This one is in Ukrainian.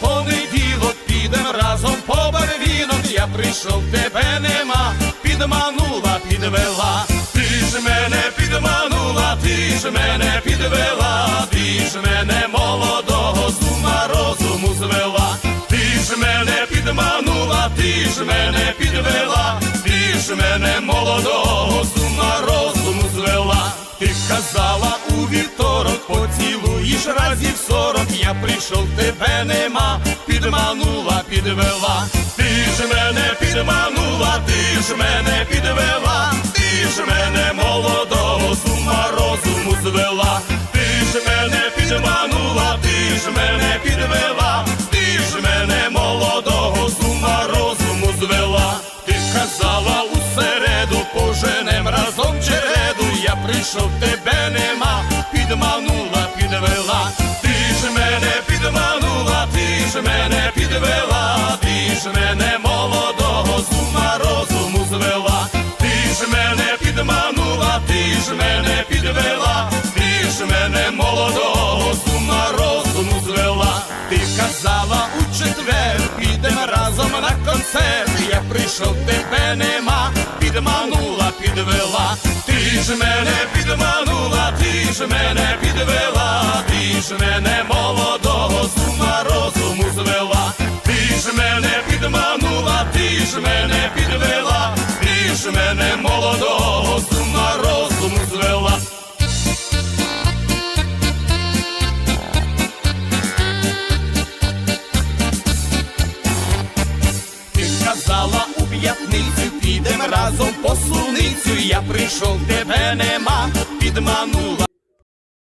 у понеділок, підем разом по барвінок, я прийшов, тебе нема, підманула, підвела, ти ж мене підманула, ти ж мене підвела, ти ж мене молодого, з ума розуму звела, ти ж мене підманула, ти ж мене підвела, ти ж мене молодого. Я прийшов, тебе нема, підманула, підвела, ти ж мене підманула, ти ж мене підвела, ти ж мене молодого з ума розуму звела, ти ж мене підманула, ти ж мене підвела, ти ж мене молодого з ума розуму звела, ти казала у середу, поженем разом череду, я прийшов, тебе нема, підманула, ж мене молодого з ума розуму звела, ти ж мене підманула, ти ж мене підвела, ти ж мене молодого з ума розуму звела, ти казала у четвер, підем разом на концерт, я прийшов, тебе нема, підманула, підвела, ти ж мене підманула, ти ж мене підвела, ти ж мене молодого ти ж мене підвела, ти ж мене молодого з ума розуму звела. Ти казала у п'ятницю, підем разом по суницю, я прийшов, тебе нема, підманула,